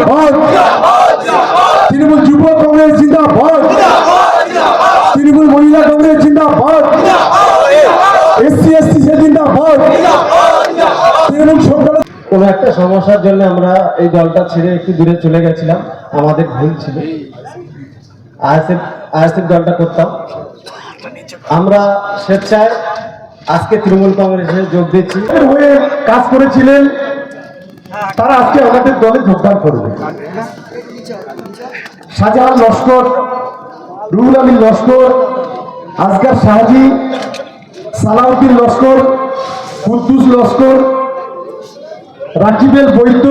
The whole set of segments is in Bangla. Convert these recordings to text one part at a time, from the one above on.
জিন্দাবাদ। তৃণমূল যুব কংগ্রেস জিন্দাবাদ। তৃণমূল মহিলা কংগ্রেস জিন্দাবাদ। এসসি এসটি সে জিন্দাবাদ। তৃণমূল সরকার কোনো একটা সমস্যার জন্য আমরা এই দলটা ছেড়ে একটু দূরে চলে গেছিলাম। আমাদের ভুল ছিল। আইএসএফ আইএসএফ দলটা করতাম। আমরা স্বেচ্ছায় আজকে তৃণমূল কংগ্রেসে যোগ দিচ্ছি হয়ে কাজ করেছিলেন তারা আজকে আমাদের দলে যোগদান করবে। শাহজাহান লস্কর, রুহুল আমিন লস্কর, আজগার শাহজি, সালাউদ্দিন লস্কর কুদ্দুস লস্কর, রাকিবেল বৈদ্য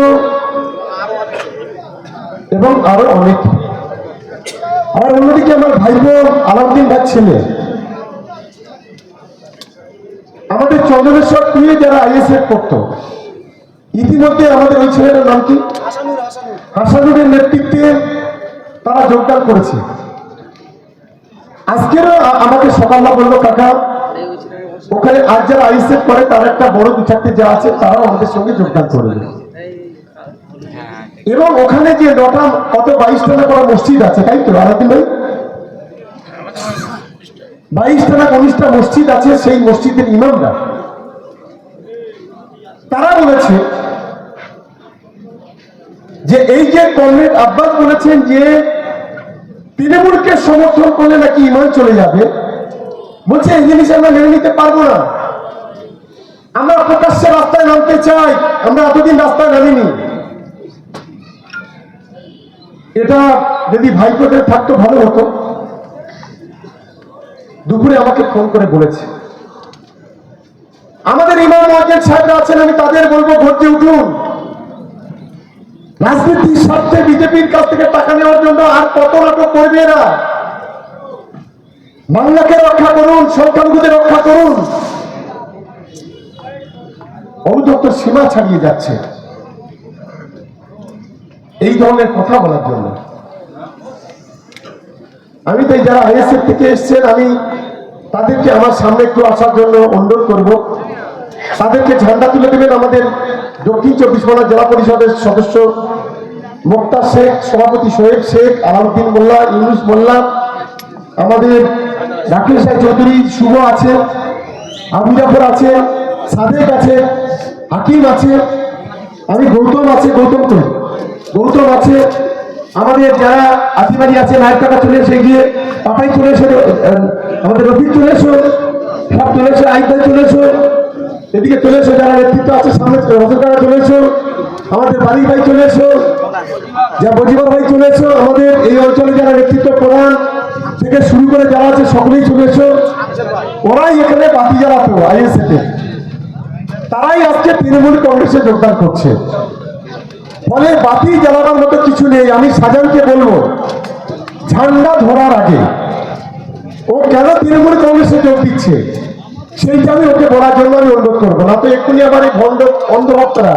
এবং আরও অনেক। আর অন্যদিকে আমার ভাইপো আলাউদ্দিন ভাই ছেলে। আমাদের চন্দ্রেশ্বর টুয়ে যারা আইএসএফ করতো ইতিমধ্যে আমাদের ওই ছেলেটার নাম কি? হাসানুরের নেতৃত্বে তারা যোগদান করেছে। আজকেরও আমাকে সকালবেলা বলল কাকা ওখানে আজ যারা আইএসএফ করে তার একটা বড় দু চারটে যা আছে তারাও আমাদের সঙ্গে যোগদান করবে এবং ওখানে যে নটা কত বাইশটা না করা মসজিদ আছে তাই তো আলাদিন ভাই? বাইশটা না উনিশটা মসজিদ আছে সেই মসজিদের ইমামরা। তারা বলেছে যে এই যে কমরেড আব্বাস বলেছেন যে তৃণমূলকে সমর্থন করলে নাকি ইমান চলে যাবে, বলছে এই জিনিস আমরা মেনে নিতে পারব না। আমরা প্রকাশ্যে রাস্তায় নামতে চাই, আমরা এতদিন রাস্তায় নামিনি। এটা যদি ভাইপোদের থাকতো ভালো হতো। দুপুরে আমাকে ফোন করে বলেছে। আমাদের ইমাম মহাজের সাহেবরা আছেন, আমি তাদের বলব দিয়ে উঠুন। রাজনীতির স্বার্থে বিজেপির কাছ থেকে টাকা নেওয়ার জন্য আর কত নাটক করবে এরা? বাংলাকে রক্ষা করুন সংখ্যালঘুদের রক্ষা করুন। অনুযুক্ত সীমা ছাড়িয়ে যাচ্ছে। এই ধরনের কথা বলার জন্য। আমি তাই যারা আইএসএফ থেকে এসছেন, আমি তাদেরকে আমার সামনে একটু আসার জন্য অনুরোধ করব। তাদেরকে ঝান্ডা তুলে দেবেন আমাদের দক্ষিণ চব্বিশ পরগনা জেলা পরিষদের সদস্য মোক্তার শেখ, সভাপতি সোহেব শেখ, আলাউদ্দিন মোল্লা, ইউনুস মোল্লা, আমাদের রাকেশ রায় চৌধুরী শুভ আছে জাফর আছে, সাদেক আছে, হাকিম আছে, আমি গৌতম আছে, গৌতম তো, গৌতম আছে, আমাদের যারা আদিবাড়ি আছে, নায়ক কাকা চলে এসে গিয়ে, পাপাই চলে এসে আমাদের রফিক চলে এসো, সব চলে এসো আইক চলে এসো এদিকে চলে এসো যারা নেতৃত্ব আছে, সামনে কাকা চলে এসো আমাদের বাড়ি ভাই চলে এসো যা বজিবার ভাই চলে এসো আমাদের এই অঞ্চলে যারা নেতৃত্ব প্রধান থেকে শুরু করে যারা আছে, সকলেই চলে এসো ওরাই এখানে বাতি জ্বালাতো আইএসএতে তারাই আজকে তৃণমূল কংগ্রেসে যোগদান করছে। ফলে বাতি জ্বালানোর মতো কিছু নেই, আমি সাজানকে বলব, ঝান্ডা ধরার আগে, ও কেন তৃণমূল কংগ্রেসে যোগ দিচ্ছে? সেইটা আমি ওকে বলার জন্য আমি অনুরোধ করব। না তো এক্ষুনি আমার এই ভণ্ড, অন্ধভক্তরা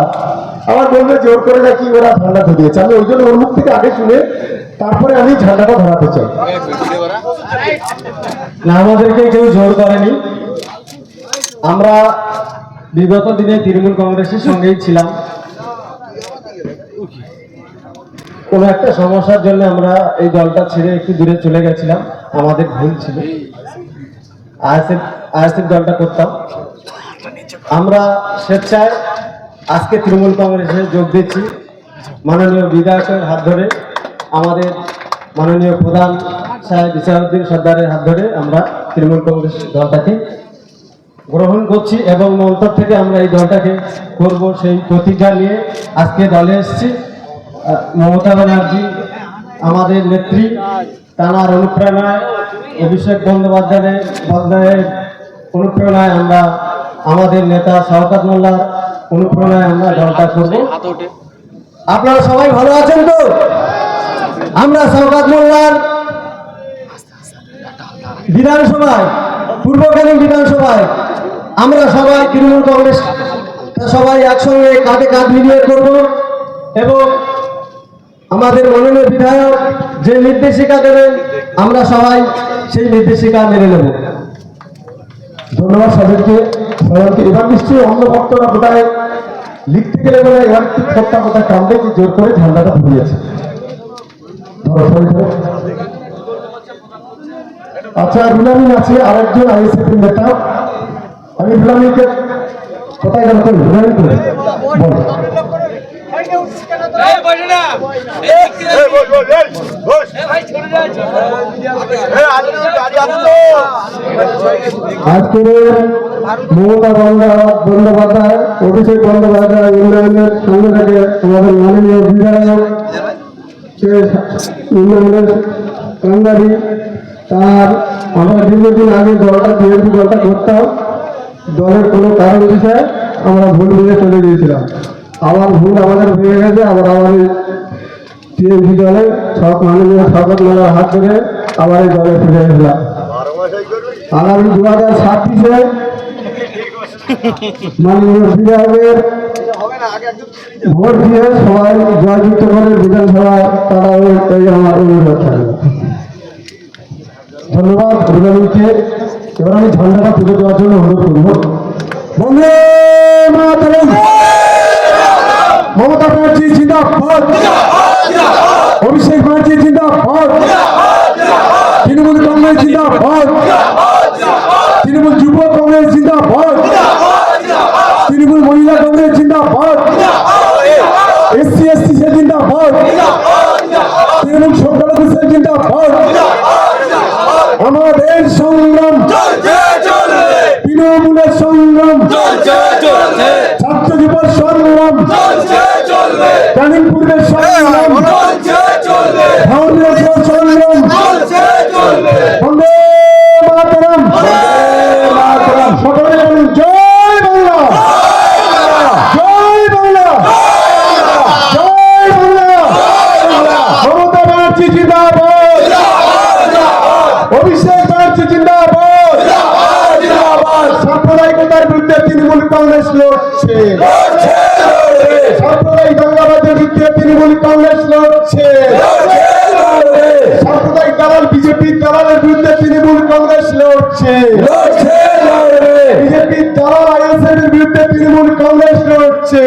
আমার বলবে জোর করে নাকি ওরা ঝান্ডা ধরিয়েছে। আমি ওই জন্য ওর মুখ থেকে আগে শুনে তারপরে আমি ঝান্ডাটা ধরাতে চাই। না, আমাদেরকে কেউ জোর করেনি। আমরা বিগত দিনে তৃণমূল কংগ্রেসের সঙ্গেই ছিলাম। কোনো একটা সমস্যার জন্য আমরা এই দলটা ছেড়ে একটু দূরে চলে গেছিলাম। আমাদের ভুল ছিল। আইএসএফ আইএসএফ দলটা করতাম। আমরা স্বেচ্ছায় আজকে তৃণমূল কংগ্রেসে যোগ দিচ্ছি। মাননীয় বিধায়কের হাত ধরে, আমাদের মাননীয় প্রধান সাহেব ইসারুদ্দিন সর্দারের হাত ধরে আমরা তৃণমূল কংগ্রেস দলটাকে গ্রহণ করছি এবং অন্তর থেকে আমরা এই দলটাকে করব সেই প্রতিজ্ঞা নিয়ে আজকে দলে এসেছি। মমতা ব্যানার্জি, আমাদের নেত্রী, তানার অনুপ্রেরণায় অভিষেক বন্দ্যোপাধ্যায়ের বন্দ্যোপাধ্যায়ের অনুপ্রেরণায় আমরা আমাদের নেতা শওকত মোল্লার অনুপ্রেরণায় আমরা দলটা করব। আপনারা সবাই ভালো আছেন তো? আমরা শওকত মোল্লার বিধানসভায়, পূর্বকালীন বিধানসভায় আমরা সবাই তৃণমূল কংগ্রেস সবাই একসঙ্গে কাঁধে কাঁধ মিলিয়ে করব এবং আমাদের মাননীয় বিধায়ক যে নির্দেশিকা দেবেন, আমরা সবাই সেই নির্দেশিকা মেনে নেব। ধন্যবাদ সবাইকে সবাইকে এবার নিশ্চয়ই অন্য ভক্তরা বোধহয় লিখতে গেলে বলে এবার একটু ঠোঁটটা কথা কামড়ে যে জোর করে ঝান্ডাটা ধরিয়েছে। আচ্ছা রুলামিন আছে আরেকজন আইএসএফ নেতা আমি রুলামিনকে কোথায় গেল কই রুলামিন কই বল এই বসে না এই দিক থেকে- এই ভাই ছোট যাচ্ছে আজকে মমতা বন্দ্যোপাধ্যায় অভিষেক বন্দ্যোপাধ্যায় উন্নয়নের সঙ্গে থেকে আমাদের মাননীয় বিধায়ক সে উন্নয়নের কান্দারি তার আমরা দীর্ঘদিন আগে দলটা, বিএনপি দলটা করতাম। দলের কোনো কারণ বিষয়ে আমরা ভুল বুঝে চলে গিয়েছিলাম। আবার ভুল আমাদের হয়ে গেছে, আবার আমাদের টিএমপি দলে সব মাননীয় শপথ মেলার হাত ধরে আবার এই দলে ফিরে এসলাম আগামী দু হাজার ছাব্বিশে মাননীয় বিধায়কের ভোট দিয়ে সবাই জয়যুক্ত করে বিধানসভা তারা এই আমার অনুরোধ থাকবে। ধন্যবাদ রুলামিনকে এবার আমি ঝান্ডাটা তুলে দেওয়ার জন্য অনুরোধ করব। মাতরম। মমতা ব্যানার্জি জিন্দাবাদ। অভিষেক ব্যানার্জি জিন্দাবাদ। তৃণমূল কংগ্রেস জিন্দাবাদ তৃণমূল যুব কংগ্রেস জিন্দাবাদ তৃণমূল মহিলা কংগ্রেস জিন্দাবাদ এসসি এসটি সে জিন্দাবাদ তৃণমূল সংখ্যালঘু সে জিন্দাবাদ আমাদের সংগ্রাম তৃণমূলের সংগ্রাম ছাত্র জীবন সংগ্রাম কালিমপুরের সংগ্রাম অভিষেক ব্যানার্জি জিন্দাবাদ। সাম্প্রদায়িকতার বিরুদ্ধে তৃণমূল কংগ্রেস লড়ছে। সাম্প্রদায়িক দাঙ্গাবাদের বিরুদ্ধে তৃণমূল কংগ্রেস লড়ছে। সাম্প্রদায়িক দালাল বিজেপির দালালের বিরুদ্ধে তৃণমূল কংগ্রেস লড়ছে। বিজেপির দালাল আইএসএফ এর বিরুদ্ধে তৃণমূল কংগ্রেস লড়ছে।